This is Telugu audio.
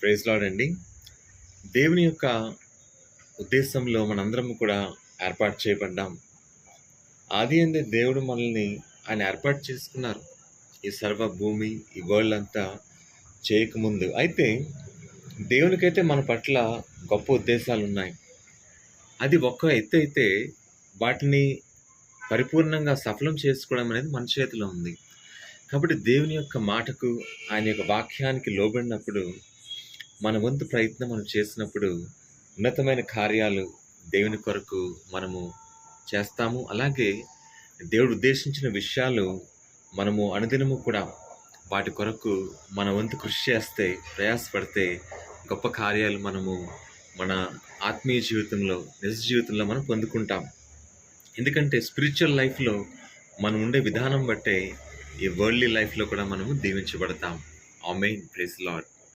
ప్రైజ్ లాడ్ అండి. దేవుని యొక్క ఉద్దేశంలో మనందరం కూడా ఏర్పాటు చేయబడ్డాం. ఆది అందే దేవుడు మనల్ని ఆయన ఏర్పాటు చేసుకున్నారు. ఈ సర్వ భూమి ఈ వరల్డ్ అంతా చేయకముందు. అయితే దేవునికైతే మన పట్ల గొప్ప ఉద్దేశాలు ఉన్నాయి. అది ఒక్క ఎత్తు అయితే వాటిని పరిపూర్ణంగా సఫలం చేసుకోవడం అనేది మన చేతిలో ఉంది. కాబట్టి దేవుని యొక్క మాటకు ఆయన యొక్క వాక్యానికి లోబడినప్పుడు మన వంతు ప్రయత్నం మనం చేసినప్పుడు ఉన్నతమైన కార్యాలు దేవుని కొరకు మనము చేస్తాము. అలాగే దేవుడు ఉద్దేశించిన విషయాలు మనము అనుదినము కూడా వాటి కొరకు మన వంతు కృషి చేస్తే ప్రయాసపడితే గొప్ప కార్యాలు మనము మన ఆత్మీయ జీవితంలో నిజ జీవితంలో మనం పొందుకుంటాం. ఎందుకంటే స్పిరిచువల్ లైఫ్లో మనం ఉండే విధానం బట్టే ఈ వరల్డ్లీ లైఫ్లో కూడా మనము దీవించబడతాం. ఆమెన్. Place lord